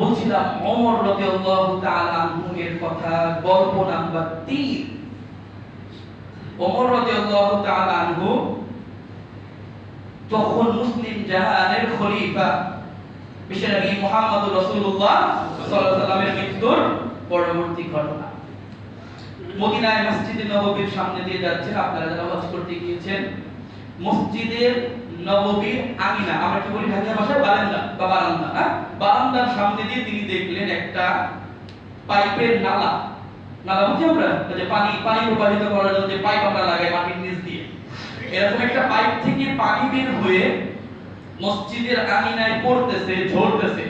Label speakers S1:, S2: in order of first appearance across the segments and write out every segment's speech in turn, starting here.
S1: বলছিলাম, ওমর রাদিয়াল্লাহু তাআলা কথা, গল্প নাম্বার 3 ওমর রাদিয়াল্লাহু তাআলা তখন মুসলিম জাহানের খলিফা বিশ্বনবী মুহাম্মদ রাসূলুল্লাহ সাল্লাল্লাহু আলাইহি সাল্লামের মৃত্যুর পরবর্তী ঘটনা। মদিনায় মসজিদে নববীর সামনে দিয়ে যাচ্ছেন, আপনারা যারা হজ করতে গিয়েছেন, মসজিদের নববীর আঙিনা, আমরা কি বলি ঢাকা ভাষায়? বারান্দা বা বারান্দার সামনে দিয়ে তিনি দেখলেন একটা পাইপের নালা। নালা বুঝি আমরা? যে পানি পানি প্রবাহিত করার জন্য যে পাইপ আমরা লাগাই মাটির নিচ দিয়ে। এরকম একটা পাইপ থেকে পানি বের হয়ে মসজিদের আঙিনায় পড়তেছে, ঝরতেছে।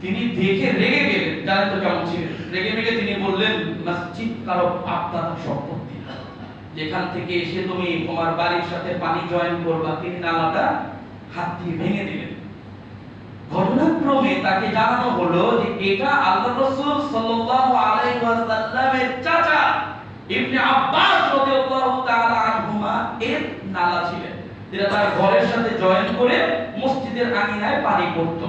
S1: তিনি দেখে রেগে গেলেন। জানেন তো কেমন ছিলেন? রেগে মেগে তিনি বললেন, মসজিদ কারও আপনার সম্পত্তি। যেখান থেকে এসে তুমি তোমার বাড়ির সাথে পানি জয়েন করবা, তিনি নালাটা হাত দিয়ে ভেঙে দিলেন। ঘটনাক্রমে তাকে জানানো হলো যে এটা আল্লাহ রাসূল সাল্লাল্লাহু আলাইহি ওয়াসাল্লামের চাচা ইবনে আব্বাস রাদিয়াল্লাহু তাআলা আনহুমা এর নালা ছিলেন। যেটা তার ঘরের সাথে জয়েন করে মসজিদের আঙিনায় পানি পড়তো।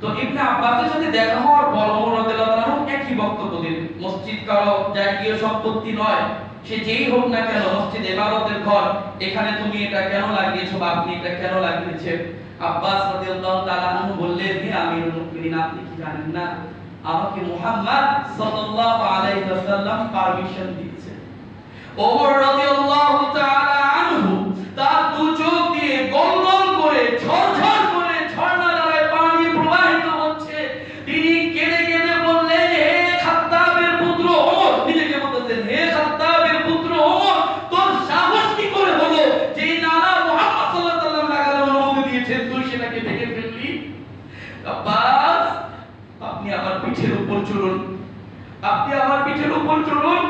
S1: তো ইবনে আব্বাসের সাথে দেখা হওয়ার পর ওমর রাদিয়াল্লাহু একই বক্তব্য দিলেন। মসজিদ কারও জাতীয় সম্পত্তি নয় সে যেই হোক না কেন, মসজিদ ইবাদতের ঘর, এখানে তুমি এটা কেন লাগিয়েছো বা আপনি এটা কেন লাগিয়েছেন? আব্বাস রাদিয়াল্লাহু তাআলা আনহু বললেন, হে আমিরুল মুমিনিন, আপনি কি জানেন না? আমাকে মুহাম্মদ সাল্লাল্লাহু আলাইহি ওয়াসাল্লাম পারমিশন দিয়েছে ওমর রাদিয়াল্লাহু তাআলা আনহু তার দু চোখ দিয়ে গলগল করে ঝরঝর করে ঝর্ণা দ্বারা পানি প্রবাহিত হচ্ছে তিনি কেঁদে কেঁদে বললেন হে খাত্তাবের পুত্র ওমর নিজেকে বলতেছেন হে খাত্তাবের পুত্র ওমর তোর সাহস কি করে হলো যে এই নালা মুহাম্মদ সাল্লাল্লাহু আলাইহি ওয়াসাল্লাম লাগানোর অনুমতি দিয়েছেন তুই সেটাকে ভেঙে ফেললি আব্বাস আপনি আমার পিঠের উপর চলুন। আপনি আমার পিঠের উপর চলুন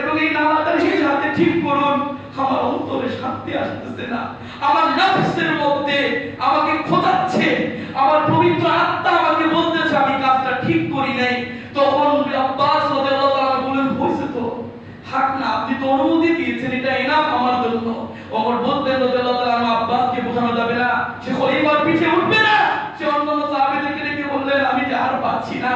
S1: এবং এই নামাটা নিজ হাতে ঠিক করুন। আমার অন্তরে শান্তি আসতেছে না। আমার নফসের মধ্যে আমাকে খোঁজাচ্ছে আমার পবিত্র আত্মা আমাকে বলতেছে, আমি কাজটা ঠিক করি নাই। তখন আব্বাস রাদিয়াল্লাহু তাআলা বলেন হইছে তো। থাক না, আপনি তো অনুমতি দিয়েছেন, এটা এনাম আমার জন্য। ওমর বলতেন রাদিয়াল্লাহু তাআলা আব্বাসকে বোঝানো যাবে না। সে খলিফার পিঠে উঠবে না সে অন্যান্য সাহাবীদেরকে ডেকে বললেন আমি যে আর পাচ্ছি না।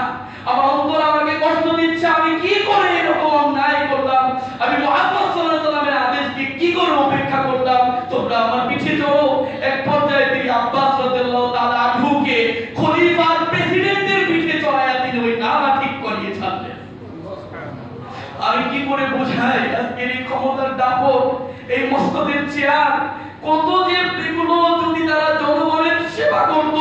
S1: আমার অন্তর আমাকে কষ্ট দিচ্ছে, আমি কি করে এরকম অন্যায় করলাম? আমি মুহাম্মদ সাল্লামের আদেশকে কি করে উপেক্ষা করলাম? তোমরা আমার পিঠে চড়ো। এক পর্যায়ে তিনি আব্বাস রাদিয়াল্লাহু তাআলা আনহুকে খলিফার প্রেসিডেন্টের পিঠে চড়াইয়া তিনি ওই নামা ঠিক করিয়ে ছাড়লেন। আমি কি করে বোঝাই আজকের এই ক্ষমতার দাপট, এই মস্তদের চেয়ার? কত যে এগুলো যদি তারা জনগণের করত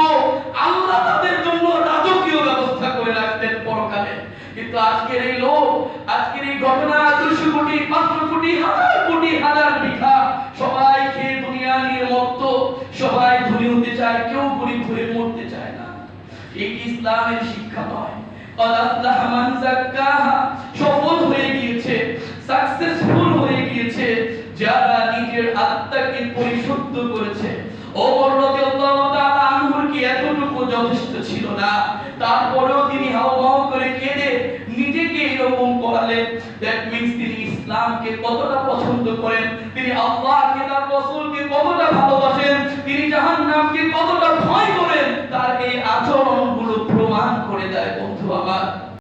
S1: আল্লাহ তাদের জন্য রাজকীয় ব্যবস্থা করে রাখতেন পরকালে কিন্তু আজকের এই লোক আজকের এই ঘটনা দুশো কোটি, পাঁচশো কোটি, হাজার কোটি, হাজার বিঘা। সবাই খেয়ে দুনিয়া নিয়ে মত্ত। সবাই ধনী হতে চায়, কেউ গরিব হয়ে মরতে চায় না। এটি ইসলামের শিক্ষা নয়। সফল হয়ে গিয়েছে সাকসেসফুল হয়ে গিয়েছে। যারা নিজের আত্মাকে পরিশুদ্ধ করেছে, ওমর রাদিয়াল্লাহু তাআলা কি এতটুকু যথেষ্ট ছিল না? তারপরেও তিনি করালেন দ্যাট মিন্স তিনি ইসলামকে কতটা পছন্দ করেন? তিনি আল্লাহকে তার রাসূলকে কতটা ভালোবাসেন?